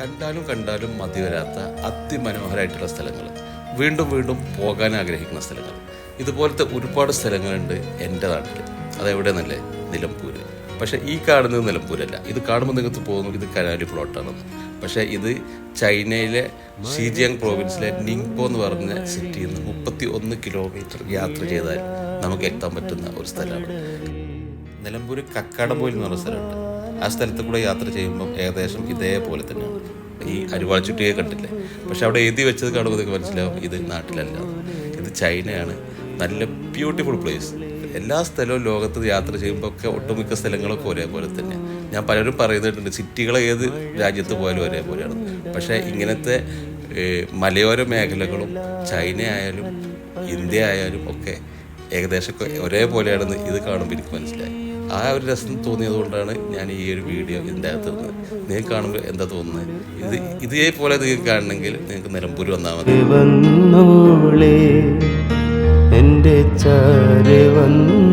കണ്ടാലും കണ്ടാലും മതി വരാത്ത അതിമനോഹരമായിട്ടുള്ള സ്ഥലങ്ങൾ. വീണ്ടും വീണ്ടും പോകാൻ ആഗ്രഹിക്കുന്ന സ്ഥലങ്ങൾ. ഇതുപോലത്തെ ഒരുപാട് സ്ഥലങ്ങളുണ്ട് എന്റെ നാട്ടിൽ. അതെവിടെയെന്നല്ലേ? നിലമ്പൂർ പക്ഷേ ഈ കാണുന്നത് നിലമ്പൂരല്ല. ഇത് കാണുമ്പോൾ നിങ്ങൾക്ക് തോന്നും ഇത് കനാലി പ്ലോട്ടാണെന്ന് പക്ഷേ ഇത് ചൈനയിലെ ഷീജിയാങ് പ്രോവിൻസിലെ നിങ്പോ എന്ന് പറഞ്ഞ സിറ്റിയിൽ നിന്ന് മുപ്പത്തി ഒന്ന് കിലോമീറ്റർ യാത്ര ചെയ്താൽ നമുക്ക് എത്താൻ പറ്റുന്ന ഒരു സ്ഥലമാണ്. നിലമ്പൂർ കക്കാടംപോയിൽ എന്ന് പറഞ്ഞ സ്ഥലമുണ്ട്. ആ സ്ഥലത്ത് കൂടെ യാത്ര ചെയ്യുമ്പോൾ ഏകദേശം ഇതേപോലെ തന്നെയാണ് ഈ അരിവാൾ ചുറ്റിയെ കണ്ടില്ലേ? പക്ഷെ അവിടെ എഴുതി വെച്ചത് കാണുമ്പോൾ മനസ്സിലാവും ഇത് നാട്ടിലല്ല. ഇത് ചൈനയാണ്. നല്ല ബ്യൂട്ടിഫുൾ പ്ലേസ് എല്ലാ സ്ഥലവും ലോകത്ത് യാത്ര ചെയ്യുമ്പോൾ ഒക്കെ ഒട്ടുമിക്ക സ്ഥലങ്ങളൊക്കെ ഒരേപോലെ തന്നെ. ഞാൻ പലരും പറയുന്നുണ്ട് സിറ്റികൾ ഏത് രാജ്യത്ത് പോയാലും ഒരേപോലെയാണ്. പക്ഷേ ഇങ്ങനത്തെ മലയോര മേഖലകളും ചൈന ആയാലും ഇന്ത്യ ആയാലും ഒക്കെ ഏകദേശം ഒരേപോലെയാണെന്ന് ഇത് കാണുമ്പോൾ എനിക്ക് മനസ്സിലായി. ആ ഒരു രസം തോന്നിയത് കൊണ്ടാണ് ഞാൻ ഈ ഒരു വീഡിയോ ഇതിന്റെ അകത്ത് നിങ്ങൾക്ക് കാണുമ്പോൾ എന്താ തോന്നുന്നത്? ഇത് ഇതേപോലെ നിങ്ങൾക്ക് കാണണമെങ്കിൽ നിങ്ങൾക്ക് നിലമ്പൂർ വന്നാൽ മതി. എന്റെ ചാരെ വന്നോളെ